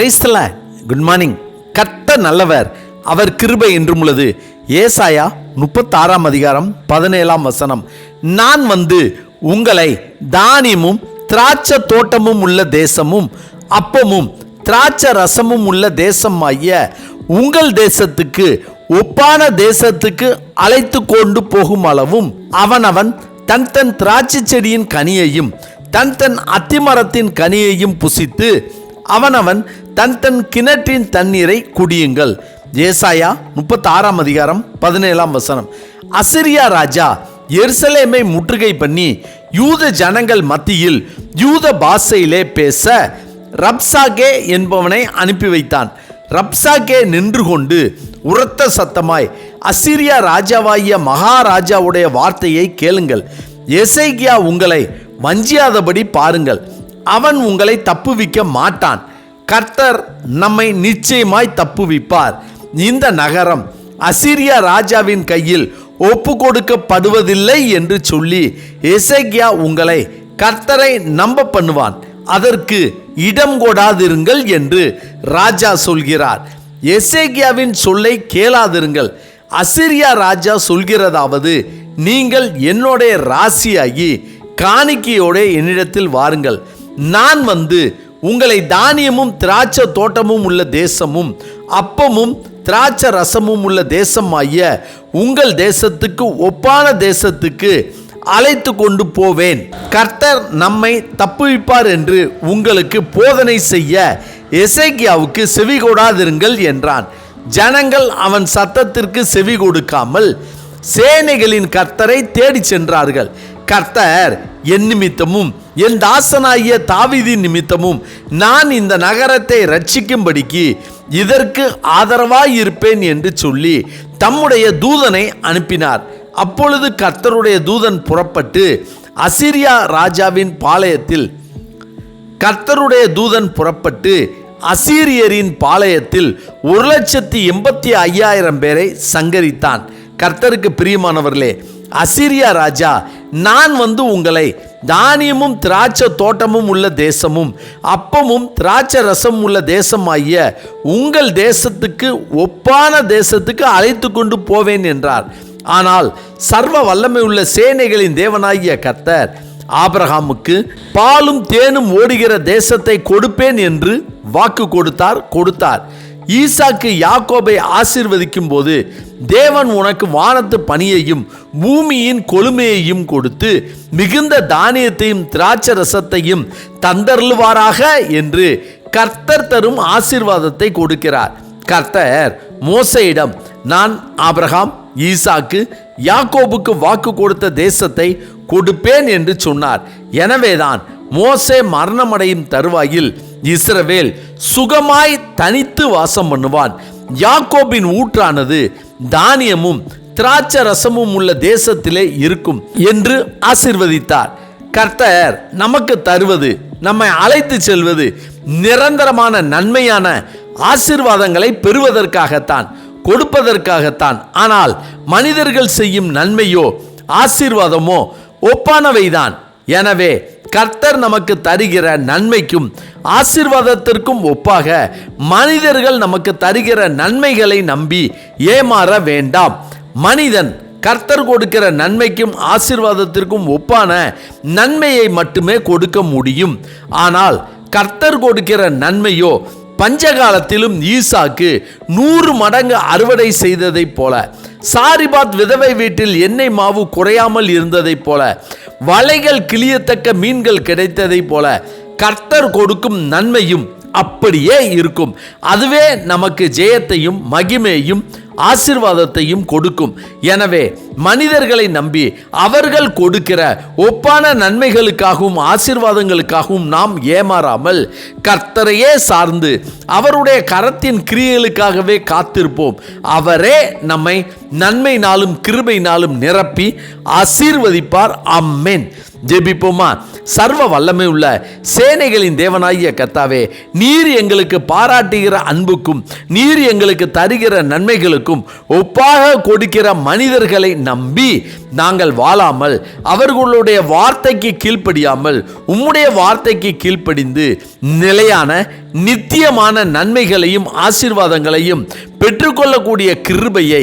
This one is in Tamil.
பிரைஸ்தல குட் மார்னிங் கர்த்த நல்லவர். அவர் கிருபை என்றும் உள்ளது. ஏசாயா முப்பத்தாறாம் அதிகாரம் பதினேழாம் வசனம். நான் வந்து உங்களை தானியமும் திராட்சை தோட்டமும் உள்ள தேசமும் அப்பமும் திராட்சை ரசமும் உள்ள தேசம் ஆகிய உங்கள் தேசத்துக்கு ஒப்பான தேசத்துக்கு அழைத்து கொண்டு போகும் அளவும் அவனவன் தன் தன் திராட்சை செடியின் கனியையும் தன் தன் அத்திமரத்தின் கனியையும் புசித்து அவனவன் தன் தன் கிணற்றின் தண்ணீரை குடியுங்கள். ஏசாயா முப்பத்தாறாம் அதிகாரம் பதினேழாம் வசனம். அசிரியா ராஜா எருசலேமை முற்றுகை பண்ணி யூத ஜனங்கள் மத்தியில் யூத பாஷையிலே பேச ரப்சாகே என்பவனை அனுப்பி வைத்தான். ரப்சாகே நின்று கொண்டு உரத்த சத்தமாய் அசிரியா ராஜாவாகிய மகாராஜாவுடைய வார்த்தையை கேளுங்கள். எசைகியா உங்களை வஞ்சியாதபடி பாருங்கள். அவன் உங்களை தப்புவிக்க மாட்டான். கர்த்தர் நம்மை நிச்சயமாய் தப்புவிப்பார். இந்த நகரம் அசிரியா ராஜாவின் கையில் ஒப்பு கொடுக்கப்படுவதில்லை என்று சொல்லி எசேக்கியா உங்களை கர்த்தரை நம்ப பண்ணுவான். அதற்கு இடம் கொடாதிருங்கள் என்று ராஜா சொல்கிறார். எசேக்கியாவின் சொல்லை கேளாதிருங்கள். அசிரியா ராஜா சொல்கிறதாவது நீங்கள் என்னுடைய ராசியாகி காணிக்கையோட என்னிடத்தில் வாருங்கள். நான் வந்து உங்களை தானியமும் திராட்சை தோட்டமும் உள்ள தேசமும் அப்பமும் திராட்சை ரசமும் உள்ள தேசம் உங்கள் தேசத்துக்கு ஒப்பான தேசத்துக்கு அழைத்து கொண்டு போவேன். கர்த்தர் நம்மை தப்புவிப்பார் என்று உங்களுக்கு போதனை செய்ய எசேக்கியாவுக்கு செவி கொடாதிருங்கள் என்றான். ஜனங்கள் அவன் சத்தத்திற்கு செவி கொடுக்காமல் சேனைகளின் கர்த்தரை தேடிச் சென்றார்கள். கர்த்தர் என் நிமித்தமும் என் தாசனாகிய தாவிதின் நிமித்தமும் நான் இந்த நகரத்தை ரட்சிக்கும்படிக்கு இதற்கு ஆதரவாய் இருப்பேன் என்று சொல்லி தம்முடைய தூதனை அனுப்பினார். அப்பொழுது கர்த்தருடைய தூதன் புறப்பட்டு அசிரியா ராஜாவின் பாளையத்தில் கர்த்தருடைய தூதன் புறப்பட்டு அசீரியரின் பாளையத்தில் ஒரு லட்சத்தி எண்பத்தி ஐயாயிரம் பேரை சங்கரித்தான். கர்த்தருக்கு பிரியமானவர்களே அசீரியா ராஜா நான் வந்து உங்களை தானியமும் திராட்சை தோட்டமும் உள்ள தேசமும் அப்பமும் திராட்சை ரசமும் உள்ள தேசமாகிய உங்கள் தேசத்துக்கு ஒப்பான தேசத்துக்கு அழைத்து கொண்டு போவேன் என்றார். ஆனால் சர்வ வல்லமை உள்ள சேனைகளின் தேவனாகிய கர்த்தர் ஆபிரகாமுக்கு பாலும் தேனும் ஓடுகிற தேசத்தை கொடுப்பேன் என்று வாக்கு கொடுத்தார் கொடுத்தார். ஈசாக்கு யாக்கோபை ஆசிர்வதிக்கும் போது தேவன் உனக்கு வானத்து பணியையும் பூமியின் கொழுமையையும் கொடுத்து மிகுந்த தானியத்தையும் திராட்சை ரசத்தையும் தந்தருளுவாராக என்று கர்த்தர் தரும் ஆசிர்வாதத்தை கொடுக்கிறார். கர்த்தர் மோசையிடம் நான் ஆபிரகாம் ஈசாக்கு யாக்கோபுக்கு வாக்கு கொடுத்த தேசத்தை கொடுப்பேன் என்று சொன்னார். எனவேதான் மோசே மரணமடையும் தருவாயில் இஸ்ரவேல் சுகமாய் தனித்து வாசம் பண்ணுவான். யாக்கோபின் ஊற்றானது தானியமும் திராட்சை ரசமும் உள்ள தேசத்திலே இருக்கும் என்று ஆசிர்வதித்தார். கர்த்தர் நமக்கு தருவது நம்மை அழைத்து செல்வது நிரந்தரமான நன்மையான ஆசிர்வாதங்களை பெறுவதற்காகத்தான் கொடுப்பதற்காகத்தான். ஆனால் மனிதர்கள் செய்யும் நன்மையோ ஆசீர்வாதமோ ஒப்பானவைதான். எனவே கர்த்தர் நமக்கு தருகிற நன்மைக்கும் ஆசீர்வாதத்திற்கும் ஒப்பாக மனிதர்கள் நமக்கு தருகிற நன்மைகளை நம்பி ஏமாற வேண்டாம். மனிதன் கர்த்தர் கொடுக்கிற நன்மைக்கும் ஆசீர்வாதத்திற்கும் ஒப்பான நன்மையை மட்டுமே கொடுக்க முடியும். ஆனால் கர்த்தர் கொடுக்கிற நன்மையோ பஞ்சகாலத்திலும் ஈசாக்கு நூறு மடங்கு அறுவடை செய்ததைப் போல சாரிபாத் விதவை வீட்டில் எண்ணெய் மாவு குறையாமல் இருந்ததைப் போல வலைகள் கிளியத்தக்க மீன்கள் கிடைத்ததைப் போல கர்த்தர் கொடுக்கும் நன்மையும் அப்படியே இருக்கும். அதுவே நமக்கு ஜெயத்தையும் மகிமையும் ஆசிர்வாதத்தையும் கொடுக்கும். எனவே மனிதர்களை நம்பி அவர்கள் கொடுக்கிற ஒப்பான நன்மைகளுக்காகவும் ஆசிர்வாதங்களுக்காகவும் நாம் ஏமாறாமல் கர்த்தரையே சார்ந்து அவருடைய கரத்தின் கிரியைகளுக்காகவே காத்திருப்போம். அவரே நம்மை நன்மைனாலும் கிருபைனாலும் நிரப்பி ஆசீர்வதிப்பார். அம்மேன் ஜெபிப்போமா? சர்வ வல்லமை உள்ள சேனைகளின் தேவனாகிய கத்தாவே நீர் எங்களுக்கு பாராட்டுகிற அன்புக்கும் நீர் எங்களுக்கு தருகிற நன்மைகளுக்கும் ஒப்பாக கொடுக்கிற மனிதர்களை நம்பி நாங்கள் வாழாமல் அவர்களுடைய வார்த்தைக்கு கீழ்ப்படியாமல் உம்முடைய வார்த்தைக்கு கீழ்ப்படிந்து நிலையான நித்தியமான நன்மைகளையும் ஆசீர்வாதங்களையும் பெற்றுக்கொள்ளக்கூடிய கிருபையை